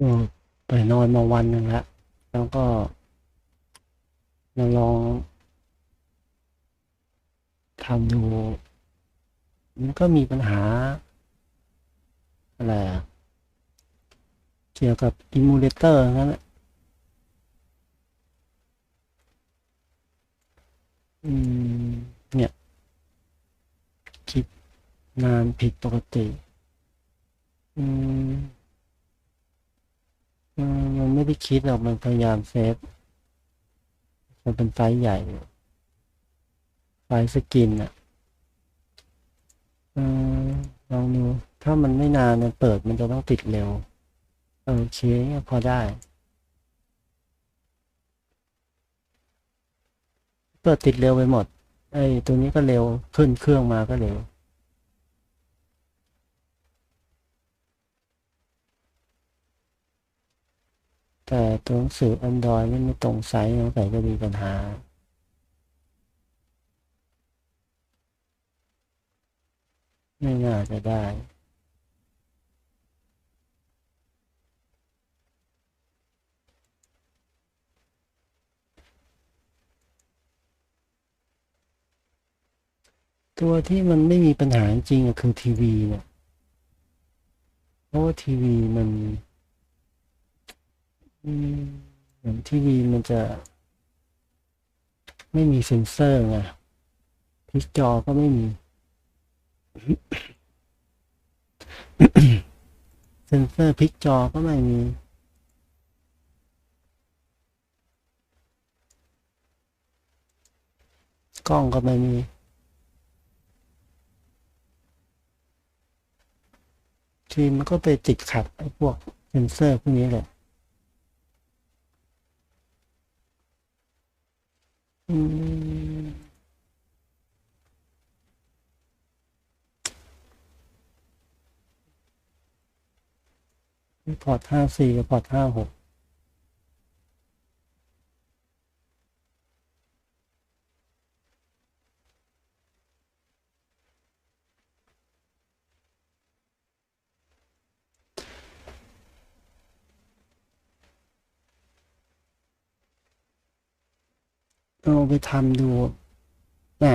ก็ไปนอนมาวันหนึ่งแล้วแล้วก็เราลองทำดูมันก็มีปัญหา อะไรเกี่ยวกับอิมูเลเตอร์นั่นแหละอืม เนี่ยคิดนานผิดปกติ อืม มันไม่ได้คิดหรอกมันพยายามเซฟ มันเป็นไฟล์ใหญ่ ไฟล์สกินอะลองดู ถ้ามันไม่นานมันเปิดมันจะต้องติดเร็ว โอเค พอได้ เปิดติดเร็วไปหมด ไอ้ตัวนี้ก็เร็ว ขึ้นเครื่องมาก็เร็ว แต่ตัวหนังสือ Android มันไม่ตรงไซส์สงสัยจะมีปัญหาไม่น่าจะได้ ตัวที่มันไม่มีปัญหาจริงๆอะคือทีวีเนี่ย เพราะว่าทีวีมัน เหมือนทีวีมันจะ ไม่มีเซ็นเซอร์ไงพลิกจอก็ไม่มี เซ็นเซอร์พลิกจอก็ไม่มีกล้องก็ไม่มี ทีมมันก็ไปติดขัดไอ้พวกเซ็นเซอร์พวกนี้แหละ อืม พอร์ตห้าสี่กับพอร์ตห้าหก เอาไปทำดูน่ะ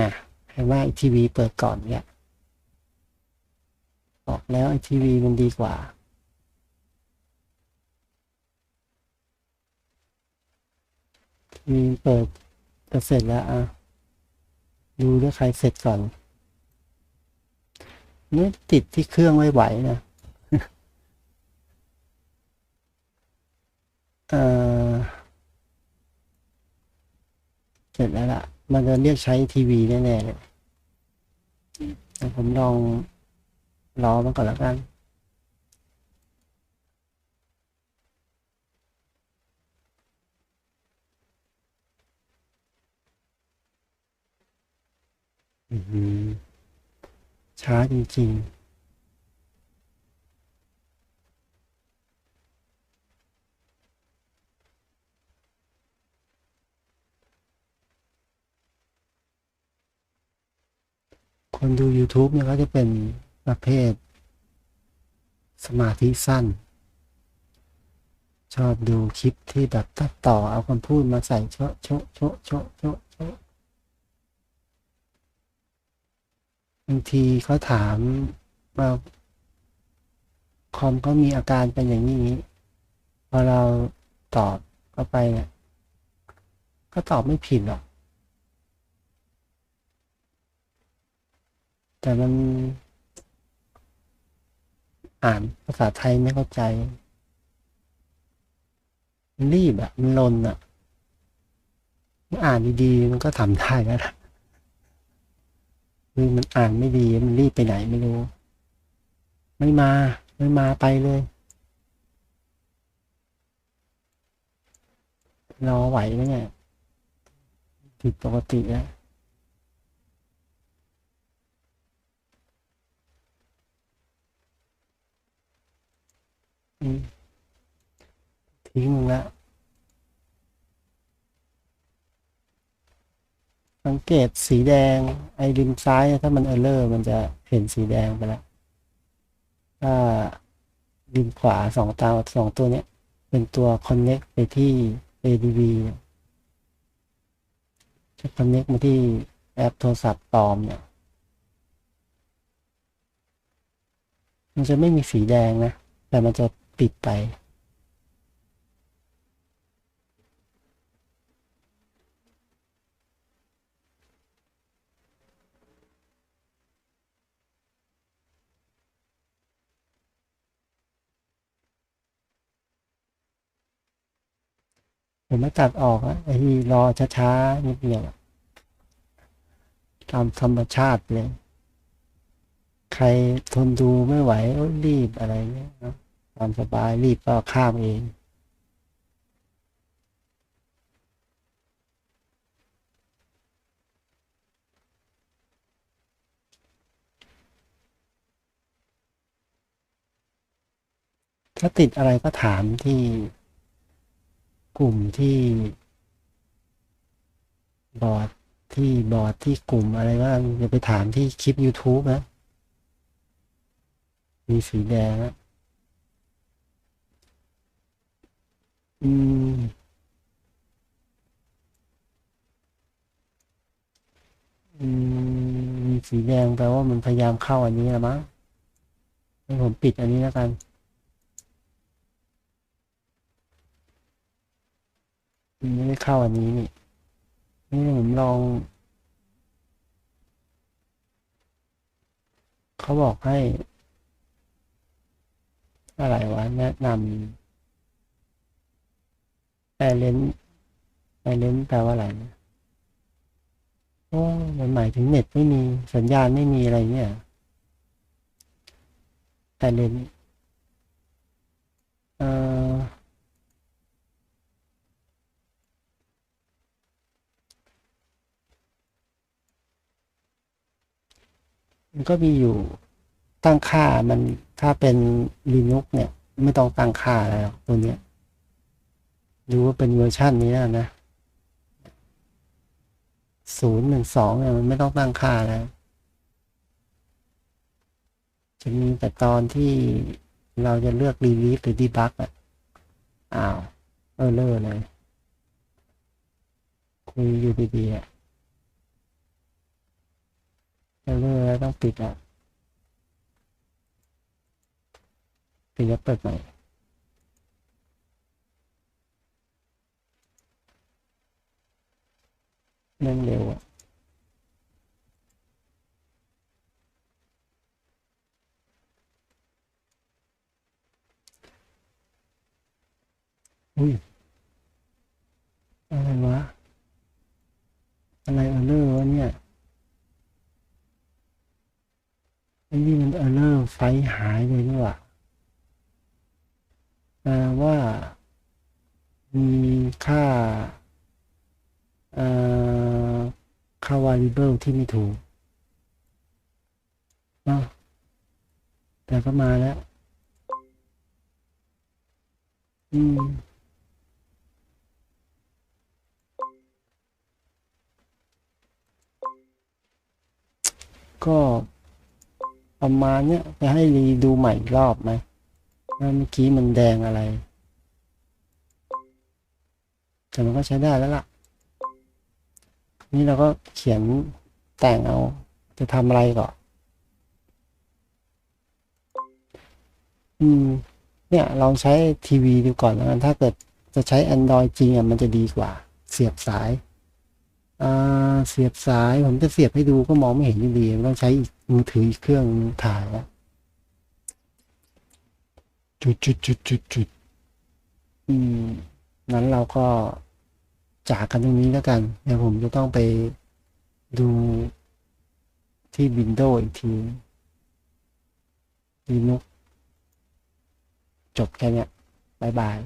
เห็นว่าไอทีวีเปิดก่อนเนี่ยบอกแล้วไอทีวีมันดีกว่าทีวีเปิดจะเสร็จแล้วอะดูด้วยใครเสร็จก่อนนี่ติดที่เครื่องไม่ไหวนะเอ่อเส ร็จแล้วล่ะ มันจะเรียกใช้ทีวีแน่ๆเลยผมลองรอมันก่อนแล้วกันช้าจริง ๆ คนดู YouTube เนี่ยก็จะเป็นประเภท สมาธิสั้น ชอบดูคลิปที่แบบตัดต่อเอาคำพูดมาใส่โชะโชะโชะโชะโชะโชะบางทีเขาถามว่าคอมเขามีอาการเป็นอย่างนี้พอเราตอบเข้าไปเนี่ยก็ตอบไม่ผิดหรอก แต่มัน อ่านภาษาไทยไม่เข้าใจ มันรีบอะมันลนอะมันอ่านดีๆมันก็ทำได้แล้วนะคือมันอ่านไม่ดีมันรีบไปไหนไม่รู้ ไม่มา ไม่มาไปเลยรอไหวไหมเนี่ยผิดปกติแล้ว ทิ้งมึงแล้วสังเกตสีแดง ไอ้ริมซ้าย ถ้ามันเออร์เลอร์มันจะเห็นสีแดงไปแล้วถ้าริมขวาสองตาสองตัวเนี้ย เป็นตัว connect ไปที่ ADV เนี่ยจะ connect มาที่แอปโทรศัพท์ปลอมเนี่ย มันจะไม่มีสีแดงนะ แต่มันจะ ปิดไป ผมไม่ตัดออกอะไอ้ที่รอช้าๆนิดเดียวตามธรรมชาติเลย ใครทนดูไม่ไหวรีบอะไรเงี้ยเนอะ ตามสบายรีบก็ข้ามเองถ้าติดอะไรก็ถามที่กลุ่มที่ บอร์ดที่บอร์ดที่กลุ่มอะไรก็อย่าไปถามที่คลิป YouTube นะ มีสีแดงนะ อืม อืมสีแดงแปลว่ามันพยายามเข้าอันนี้ละมั้งให้ผมปิดอันนี้แล้วกัน ไม่ได้เข้าอันนี้นี่ นี่ผมลอง เขาบอกให้ อะไรวะ แนะนำ แอเลนแอเลนแปลว่าอะไรนะโอ้มันหมายถึงเน็ตไม่มีสัญญาณไม่มีอะไรเนี่ยแอเลนเอ่อ มันก็มีอยู่ตั้งค่ามันถ้าเป็น Linux เนี่ย ไม่ต้องตั้งค่าอะไรหรอกตัวเนี้ย ดูว่าเป็นเวอร์ชันนี้นะศูนย์หนึ่งสองเนี่ยมันไม่ต้องตั้งค่าแล้ว จะมีแต่ตอนที่เราจะเลือก release หรือ debug อะ อ้าว เออเลอร์เลย คุยอยู่ดีๆอะเออเลอร์แล้วต้องปิดอะปิดแล้วเปิดใหม่ เร่งเร็วอะอุ้ยอะไรวะ อะไรเออเลอร์วะเนี่ยไอ้นี่มันเออร์เลอร์ไฟหายเลยนี่หว่าแปลว่า มีค่า เอ่อค่า variable ที่ไม่ถูกเนาะแต่ก็มาแล้ว อืมก็ประมาณเนี้ยจะให้รีดูใหม่อีกรอบไหมว่าเมื่อกี้มันแดงอะไร แต่มันก็ใช้ได้แล้วล่ะ นี่เราก็เขียนแต่งเอา จะทำอะไรก่อนอืม เนี่ยลองใช้ทีวีดูก่อนแล้วกันถ้าเกิดจะใช้ Android จริงอะมันจะดีกว่า เสียบสายอ่าเสียบสายผมจะเสียบให้ดูก็มองไม่เห็นอยู่ดีต้องใช้มือถืออีกเครื่องถ่ายแล้วจุดจุดจุดจุดจุดอืมนั้นเราก็ จากกันตรงนี้แล้วกันเดี๋ยวผมจะต้องไปดูที่ Windows อีกที Linux จบแค่เนี้ยบายบาย